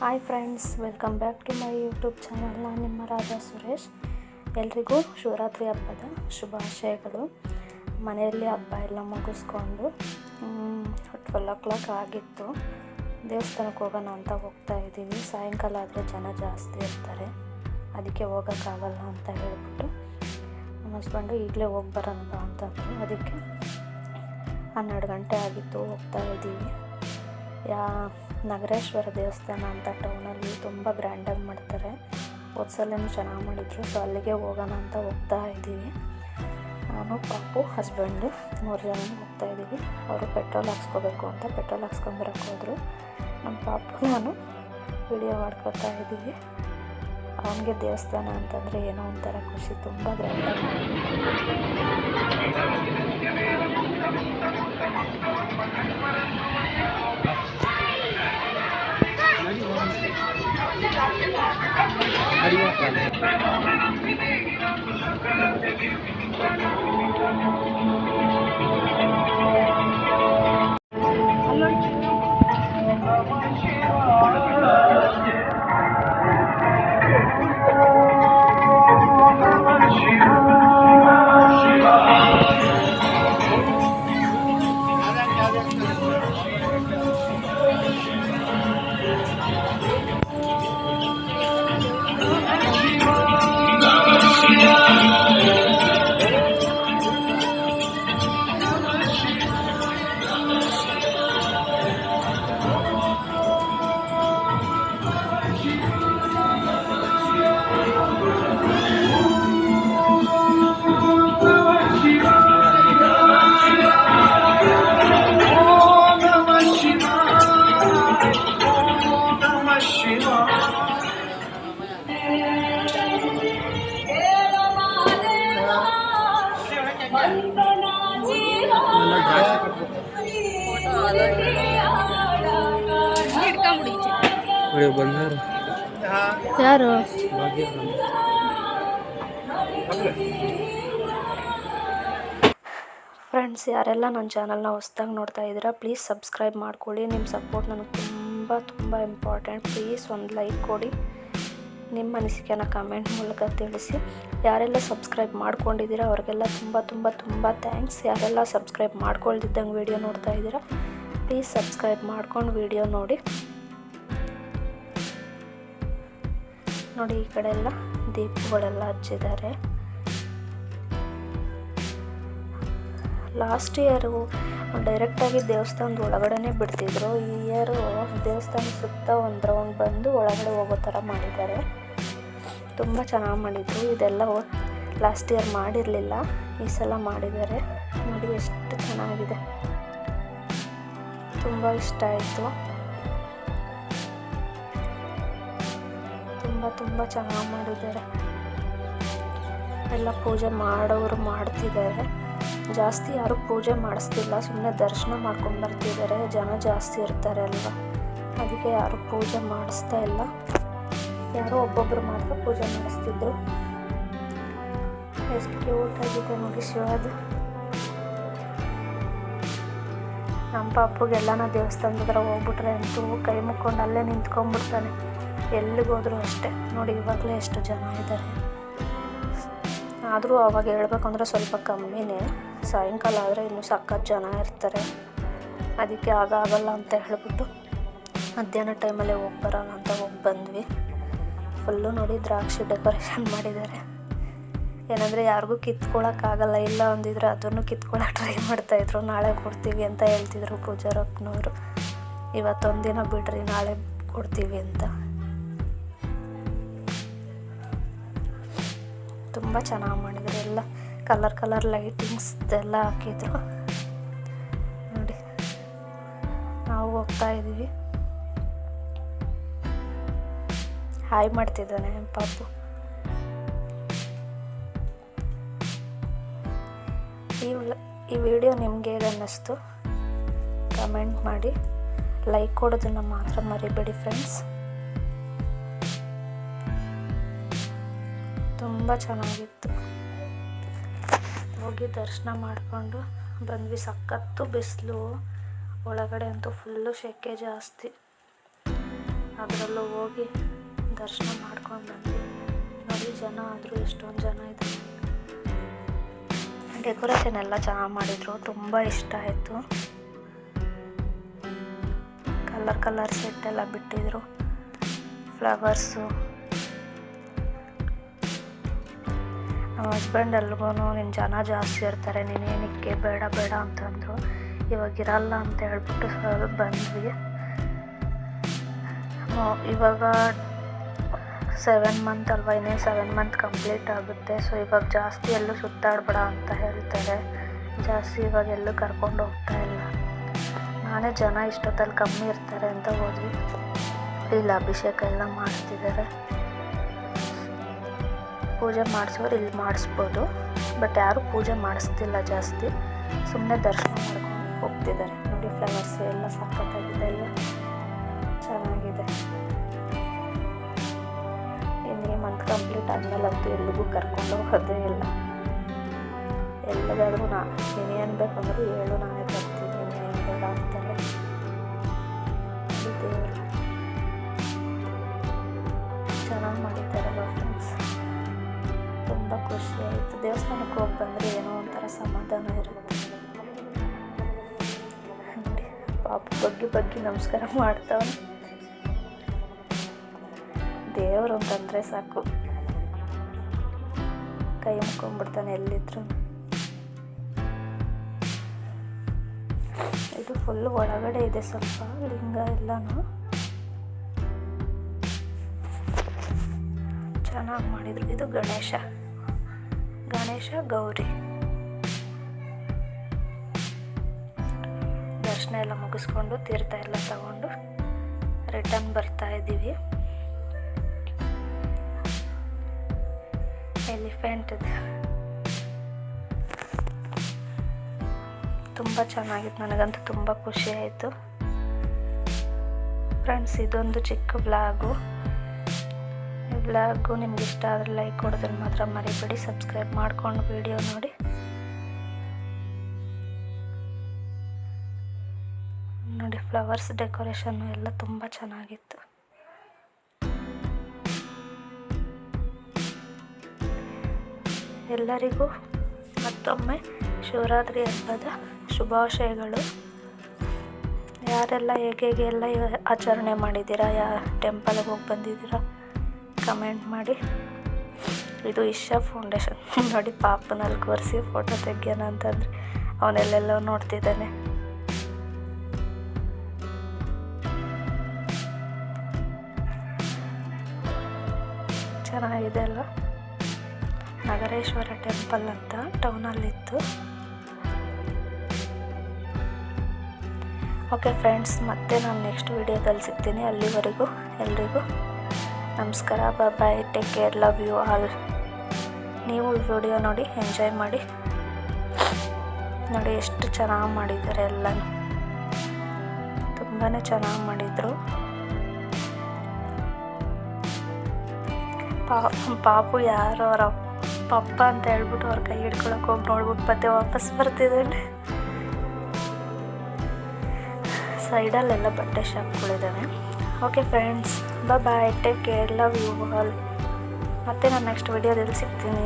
Hi friends welcome back to my YouTube channel ನಾನು ನಿಮ್ಮ ರಾಜಾ ಸುರೇಶ್. ಎಲ್ರಿಗೂ ಶಿವರಾತ್ರಿ ಹಬ್ಬದ ಶುಭಾಶಯಗಳು. ಮನೆಯಲ್ಲಿ ಹಬ್ಬ ಎಲ್ಲ ಮುಗಿಸ್ಕೊಂಡು ಟ್ವೆಲ್ ಓ ಕ್ಲಾಕ್ ಆಗಿತ್ತು. ದೇವಸ್ಥಾನಕ್ಕೆ ಹೋಗೋಣ ಅಂತ ಹೋಗ್ತಾ ಇದ್ದೀವಿ. ಸಾಯಂಕಾಲ ಆದರೆ ಜನ ಜಾಸ್ತಿ ಇರ್ತಾರೆ. ಅದಕ್ಕೆ ಹೋಗೋಕ್ಕಾಗಲ್ಲ ಅಂತ ಹೇಳಿಬಿಟ್ಟು ನಮ್ಮ ಹಸ್ಬೆಂಡು ಈಗಲೇ ಹೋಗಿ ಬರೋಣ ಅಂತ ಅಂತಂದರು. ಅದಕ್ಕೆ ಹನ್ನೆರಡು ಗಂಟೆ ಆಗಿತ್ತು, ಹೋಗ್ತಾ ಇದ್ದೀವಿ. ಯಾ, ನಗರೇಶ್ವರ ದೇವಸ್ಥಾನ ಅಂತ ಟೌನಲ್ಲಿ ತುಂಬ ಗ್ರ್ಯಾಂಡಾಗಿ ಮಾಡ್ತಾರೆ. ಹೋದ್ಸಲನೂ ಚೆನ್ನಾಗಿ ಮಾಡಿದ್ರು ಸೊ ಅಲ್ಲಿಗೆ ಹೋಗೋಣ ಅಂತ ಹೋಗ್ತಾ ಇದ್ದೀವಿ. ನಾನು, ಪಾಪು ಹಸ್ಬೆಂಡು ಮೂರು ಜನ ಹೋಗ್ತಾ ಇದ್ದೀವಿ. ಅವರು ಪೆಟ್ರೋಲ್ ಹಾಕ್ಸ್ಕೋಬೇಕು ಅಂತ ಪೆಟ್ರೋಲ್ ಹಾಕ್ಸ್ಕೊಂಬರಕ್ಕೆ ಹೋದರು. ನಮ್ಮ ಪಾಪು, ನಾನು ವಿಡಿಯೋ ಮಾಡ್ಕೊತಾ ಇದ್ದೀವಿ. ಅವನಿಗೆ ದೇವಸ್ಥಾನ ಅಂತಂದರೆ ಏನೋ ಒಂಥರ ಖುಷಿ ತುಂಬ ಗ್ರ್ಯಾಂಡಾಗಿ ಅಯ್ಯೋ ಬಂದಾರ ಯಾರು? ಫ್ರೆಂಡ್ಸ್ ಯಾರೆಲ್ಲ ನನ್ನ ಚಾನಲ್ನ ಹೊಸ್ದಾಗಿ ನೋಡ್ತಾ ಇದ್ದೀರಾ ಪ್ಲೀಸ್ ಸಬ್ಸ್ಕ್ರೈಬ್ ಮಾಡ್ಕೊಳ್ಳಿ. ನಿಮ್ಮ ಸಪೋರ್ಟ್ ನನಗೆ ತುಂಬ ತುಂಬ ಇಂಪಾರ್ಟೆಂಟ್ ಪ್ಲೀಸ್ ಒಂದು ಲೈಕ್ ಕೊಡಿ. ನಿಮ್ಮ ಅನಿಸಿಕೆನ ಕಮೆಂಟ್ ಮೂಲಕ ತಿಳಿಸಿ. ಯಾರೆಲ್ಲ ಸಬ್ಸ್ಕ್ರೈಬ್ ಮಾಡ್ಕೊಂಡಿದ್ದೀರಾ ಅವ್ರಿಗೆಲ್ಲ ತುಂಬ ತುಂಬ ತುಂಬ ಥ್ಯಾಂಕ್ಸ್ ಯಾರೆಲ್ಲ ಸಬ್ಸ್ಕ್ರೈಬ್ ಮಾಡ್ಕೊಳ್ದಿದ್ದಂಗೆ ವೀಡಿಯೋ ನೋಡ್ತಾ ಇದ್ದೀರಾ ಪ್ಲೀಸ್ ಸಬ್ಸ್ಕ್ರೈಬ್ ಮಾಡ್ಕೊಂಡು ವೀಡಿಯೋ ನೋಡಿ. ನೋಡಿ ಈ ಕಡೆ ಎಲ್ಲ ದೀಪಗಳೆಲ್ಲ ಹಚ್ಚಿದ್ದಾರೆ. ಲಾಸ್ಟ್ ಇಯರು ಡೈರೆಕ್ಟಾಗಿ ದೇವಸ್ಥಾನದ ಒಳಗಡೆನೇ ಬಿಡ್ತಿದ್ರು. ಈ ಇಯರು ದೇವಸ್ಥಾನ ಸುತ್ತ ಒಂದು ರೌಂಡ್ ಬಂದು ಒಳಗಡೆ ಹೋಗೋ ಥರ ಮಾಡಿದ್ದಾರೆ. ತುಂಬ ಚೆನ್ನಾಗಿ ಮಾಡಿದರು. ಇದೆಲ್ಲ ಲಾಸ್ಟ್ ಇಯರ್ ಮಾಡಿರಲಿಲ್ಲ. ಈ ಸಲ ಮಾಡಿದ್ದಾರೆ. ನೋಡಿ ಎಷ್ಟು ಚೆನ್ನಾಗಿದೆ. ತುಂಬ ಇಷ್ಟ ಆಯಿತು. ತುಂಬ ತುಂಬ ಚೆನ್ನಾಗಿ ಮಾಡಿದ್ದಾರೆ. ಎಲ್ಲ ಪೂಜೆ ಮಾಡೋರು ಮಾಡ್ತಿದ್ದಾರೆ. ಜಾಸ್ತಿ ಯಾರೂ ಪೂಜೆ ಮಾಡಿಸ್ತಿಲ್ಲ ಸುಮ್ಮನೆ ದರ್ಶನ ಮಾಡ್ಕೊಂಡು ಬರ್ತಿದ್ದಾರೆ. ಜನ ಜಾಸ್ತಿ ಇರ್ತಾರೆ ಅಲ್ವಾ? ಅದಕ್ಕೆ ಯಾರು ಪೂಜೆ ಮಾಡಿಸ್ತಾ ಇಲ್ಲ. ಯಾರೋ ಒಬ್ಬೊಬ್ಬರು ಮಾತ್ರ ಪೂಜೆ ಮಾಡಿಸ್ತಿದ್ರು. ಎಷ್ಟು ಕ್ಯೂಟ್ ಆಗಿದೆ ನೋಡಿ ನಮ್ಮ ಪಾಪುಗೆಲ್ಲನ ದೇವಸ್ಥಾನದ ಹತ್ರ ಹೋಗ್ಬಿಟ್ರೆ ಅಂತೂ ಕೈ ಮುಕ್ಕೊಂಡು ಅಲ್ಲೇ ನಿಂತ್ಕೊಂಡ್ಬಿಡ್ತಾನೆ. ಎಲ್ಲಿಗೋದ್ರೂ ಅಷ್ಟೇ. ನೋಡಿ, ಇವಾಗಲೇ ಎಷ್ಟು ಜನ ಇದ್ದಾರೆ. ಆದರೂ ಅವಾಗ ಹೇಳ್ಬೇಕಂದ್ರೆ ಸ್ವಲ್ಪ ಕಮ್ಮಿನೇ. ಸಾಯಂಕಾಲ ಆದರೆ ಇನ್ನೂ ಸಾಕಷ್ಟು ಜನ ಇರ್ತಾರೆ. ಅದಕ್ಕೆ ಆಗ ಆಗಲ್ಲ ಅಂತ ಹೇಳ್ಬಿಟ್ಟು ಮಧ್ಯಾಹ್ನ ಟೈಮಲ್ಲೇ ಹೋಗಿ ಬರೋಣ ಅಂತ ಹೋಗಿ ಬಂದ್ವಿ. ಫುಲ್ಲು ನೋಡಿ ದ್ರಾಕ್ಷಿ ಡೆಕೋರೇಷನ್ ಮಾಡಿದ್ದಾರೆ. ಏನಂದರೆ ಯಾರಿಗೂ ಕಿತ್ಕೊಳ್ಳೋಕ್ಕಾಗಲ್ಲ ಇಲ್ಲ ಅಂದಿದ್ರೆ ಅದನ್ನು ಕಿತ್ಕೊಳಕ್ಕೆ ಟ್ರೈ ಮಾಡ್ತಾಯಿದ್ರು ನಾಳೆ ಕೊಡ್ತೀವಿ ಅಂತ ಹೇಳ್ತಿದ್ರು ಪೂಜಾರಪ್ಪನವರು. ಇವತ್ತೊಂದಿನ ಬಿಡ್ರಿ, ನಾಳೆ ಕೊಡ್ತೀವಿ ಅಂತ. ತುಂಬ ಚೆನ್ನಾಗಿ ಮಾಡಿದ್ರು. ಎಲ್ಲ ಕಲರ್ ಕಲರ್ ಲೈಟಿಂಗ್ಸ್ ಎಲ್ಲ ಹಾಕಿದ್ರು. ನೋಡಿ, ನಾವು ಹೋಗ್ತಾ ಇದ್ದೀವಿ. ಹಾಯ್ ಮಾಡ್ತಿದ್ದಾನೆ ಪಾಪು. ಈ ಈ ವಿಡಿಯೋ ನಿಮಗೆ ಅನ್ನಿಸ್ತು? ಕಮೆಂಟ್ ಮಾಡಿ. ಲೈಕ್ ಕೊಡೋದನ್ನು ಮಾತ್ರ ಮರಿಬೇಡಿ ಫ್ರೆಂಡ್ಸ್ ತುಂಬ ಚೆನ್ನಾಗಿತ್ತು. ಹೋಗಿ ದರ್ಶನ ಮಾಡಿಕೊಂಡು ಬಂದ್ವಿ. ಸಖತ್ತು ಬಿಸಿಲು. ಒಳಗಡೆ ಅಂತೂ ಫುಲ್ಲು ಸೆಕೆ ಜಾಸ್ತಿ. ಅದರಲ್ಲೂ ಹೋಗಿ ದರ್ಶನ ಮಾಡ್ಕೊಂಡು ಬಂದ್ವಿ. ನೋಡಿ, ಜನ ಆದರೂ ಎಷ್ಟೊಂದು ಜನ ಇದ್ದಾರೆ ಡೆಕೋರೇಷನ್ ಎಲ್ಲ ಚೆನ್ನಾಗಿ ಮಾಡಿದರು. ತುಂಬ ಇಷ್ಟ ಆಯಿತು. ಕಲರ್ ಕಲರ್ ಸೆಟ್ ಎಲ್ಲ ಬಿಟ್ಟಿದ್ರು. ಫ್ಲವರ್ಸು ಹಸ್ಬೆಂಡ್ ಎಲ್ಗೂ ನಿನ್ನ ಜನ ಜಾಸ್ತಿ ಇರ್ತಾರೆ, ನೀನೇನಕ್ಕೆ ಬೇಡ ಬೇಡ ಅಂತಂದರು. ಇವಾಗ ಇರಲ್ಲ ಅಂತ ಹೇಳ್ಬಿಟ್ಟು ಸ್ವಲ್ಪ ಬಂದ್ವಿ. ಇವಾಗ ಸೆವೆನ್ ಮಂತ್ ಅಲ್ವಾ ಇನ್ನೇನು ಸೆವೆನ್ ಮಂತ್ ಕಂಪ್ಲೀಟ್ ಆಗುತ್ತೆ. ಸೊ ಇವಾಗ ಜಾಸ್ತಿ ಎಲ್ಲೂ ಸುತ್ತಾಡಬೇಡ ಅಂತ ಹೇಳ್ತಾರೆ. ಜಾಸ್ತಿ ಇವಾಗ ಎಲ್ಲೂ ಕರ್ಕೊಂಡು ಹೋಗ್ತಾ ಇಲ್ಲ. ನಾನೇ ಜನ ಇಷ್ಟೊತ್ತಲ್ಲಿ ಕಮ್ಮಿ ಇರ್ತಾರೆ ಅಂತ ಹೋದ್ವಿ ಇಲ್ಲಿ, ಅಭಿಷೇಕ ಎಲ್ಲ ಮಾಡಿಸ್ತಿದ್ದಾರೆ ಪೂಜೆ ಮಾಡಿಸೋರು ಇಲ್ಲಿ ಮಾಡಿಸ್ಬೋದು. ಬಟ್ ಯಾರೂ ಪೂಜೆ ಮಾಡಿಸ್ತಿಲ್ಲ ಜಾಸ್ತಿ. ಸುಮ್ಮನೆ ದರ್ಶನ ಮಾಡ್ಕೊಂಡು ಹೋಗ್ತಿದ್ದಾರೆ. ನೋಡಿ ಫ್ಲವರ್ಸ್ ಎಲ್ಲ ಸಖತ್ತಾಗಿದೆ ಎಲ್ಲ. ಚೆನ್ನಾಗಿದೆ. ಇನ್ನು ಮಂತ್ ಕಂಪ್ಲೀಟ್ ಆದಮೇಲೆ ಅಂತೂ ಎಲ್ಲಿಗೂ ಕರ್ಕೊಂಡು ಹೋಗೋದೇ ಇಲ್ಲ. ಎಲ್ಲದಾದ್ರೂ ನಾ ನೀನೇನು ಬೇಕಂದ್ರೂ ಹೇಳು, ನಾನೇ ಬರ್ತೀನಿ ನೀನೇನು ಬೇಡ ಅಂತಾರೆ. ಚೆನ್ನಾಗಿ ತುಂಬ ಖುಷಿ ಆಯಿತು. ದೇವಸ್ಥಾನಕ್ಕೆ ಹೋಗಿ ಬಂದರೆ ಏನೋ ಒಂಥರ ಸಮಾಧಾನ ಇರುತ್ತೆ. ಪಾಪ ಬಗ್ಗೆ ಬಗ್ಗೆ ನಮಸ್ಕಾರ ಮಾಡ್ತಾವೆ ದೇವರು ಅಂತಂದರೆ ಸಾಕು. ಕೈ ಮುಕ್ಕೊಂಡ್ಬಿಡ್ತಾನೆ ಎಲ್ಲಿದ್ರು. ಇದು ಫುಲ್ ಒಳಗಡೆ ಇದೆ ಸ್ವಲ್ಪ, ಲಿಂಗ ಎಲ್ಲನೂ. ಚೆನ್ನಾಗಿ ಮಾಡಿದ್ರು. ಇದು ಗಣೇಶ. ಗಣೇಶ ಗೌರಿ. ದರ್ಶನ ಎಲ್ಲ ಮುಗಿಸ್ಕೊಂಡು ತೀರ್ಥ ಎಲ್ಲ ತಗೊಂಡು ರಿಟರ್ನ್ ಬರ್ತಾ ಇದ್ದೀವಿ. ಎಲಿಫೆಂಟ್ ಇದೆ. ತುಂಬ ಚೆನ್ನಾಗಿತ್ತು, ನನಗಂತೂ ತುಂಬ ಖುಷಿ ಆಯಿತು. ಫ್ರೆಂಡ್ಸ್ ಇದೊಂದು ಚಿಕ್ಕ ವ್ಲಾಗು ಈ ವ್ಲಾಗು ನಿಮ್ಗೆ ಇಷ್ಟ ಆದರೆ ಲೈಕ್ ಕೊಡೋದನ್ನು ಮಾತ್ರ ಮರಿಬೇಡಿ. ಸಬ್ಸ್ಕ್ರೈಬ್ ಮಾಡ್ಕೊಂಡು ವಿಡಿಯೋ ನೋಡಿ. ನೋಡಿ ಫ್ಲವರ್ಸ್ ಡೆಕೋರೇಷನ್ನು ಎಲ್ಲ ತುಂಬ ಚೆನ್ನಾಗಿತ್ತು. ಎಲ್ಲರಿಗೂ ಮತ್ತೊಮ್ಮೆ ಶಿವರಾತ್ರಿ ಹಬ್ಬದ ಶುಭಾಶಯಗಳು. ಯಾರೆಲ್ಲ ಹೇಗೆ ಹೇಗೆ ಎಲ್ಲ ಆಚರಣೆ ಮಾಡಿದ್ದೀರಾ, ಯಾ ಟೆಂಪಲ್ಗೆ ಹೋಗಿ ಬಂದಿದ್ದೀರಾ? ಕಮೆಂಟ್ ಮಾಡಿ. ಇದು ಇಶಾ ಫೌಂಡೇಶನ್. ನೋಡಿ ಪಾಪನಲ್ಲಿ ಕೊರೆಸಿ ಫೋಟೋ ತೆಗಿಯೋಣ ಅಂತಂದರೆ ಅವನೆಲ್ಲೆಲ್ಲೋ ನೋಡ್ತಿದ್ದಾನೆ. ಚೆನ್ನಾಗಿದೆ ಅಲ್ವಾ? ನಗರೇಶ್ವರ ಟೆಂಪಲ್ ಅಂತ ಟೌನಲ್ಲಿತ್ತು ಓಕೆ ಫ್ರೆಂಡ್ಸ್ ಮತ್ತೆ ನಾನು ನೆಕ್ಸ್ಟ್ ವಿಡಿಯೋದಲ್ಲಿ ಸಿಗ್ತೀನಿ ಅಲ್ಲಿವರೆಗೂ. ಎಲ್ರಿಗೂ ನಮಸ್ಕಾರ bye take care love you all ನೀವು ಈ ವಿಡಿಯೋ ನೋಡಿ ಎಂಜಾಯ್ ಮಾಡಿ. ನೋಡಿ ಎಷ್ಟು ಚೆನ್ನಾಗಿ ಮಾಡಿದ್ದಾರೆ ಎಲ್ಲ ತುಂಬಾ ಚೆನ್ನಾಗಿ ಮಾಡಿದರು. ಪಾ, ಪಾಪು ಯಾರು, ಅವರ ಪಪ್ಪ ಅಂತ ಹೇಳ್ಬಿಟ್ಟು ಅವ್ರ ಕೈ ಹಿಡ್ಕೊಳಕ್ಕೆ ಹೋಗಿ ನೋಡ್ಬಿಟ್ಟು ಮತ್ತೆ ವಾಪಸ್ ಬರ್ತಿದ್ದಾನೆ ಸೈಡಲ್ಲೆಲ್ಲ ಬಟ್ಟೆ ಶಾಪ್ಗಳಿದ್ದಾವೆ okay friends bye take care love you all ಮತ್ತೆ ನಾನು ನೆಕ್ಸ್ಟ್ ವಿಡಿಯೋದಲ್ಲಿ ಸಿಗ್ತೀನಿ.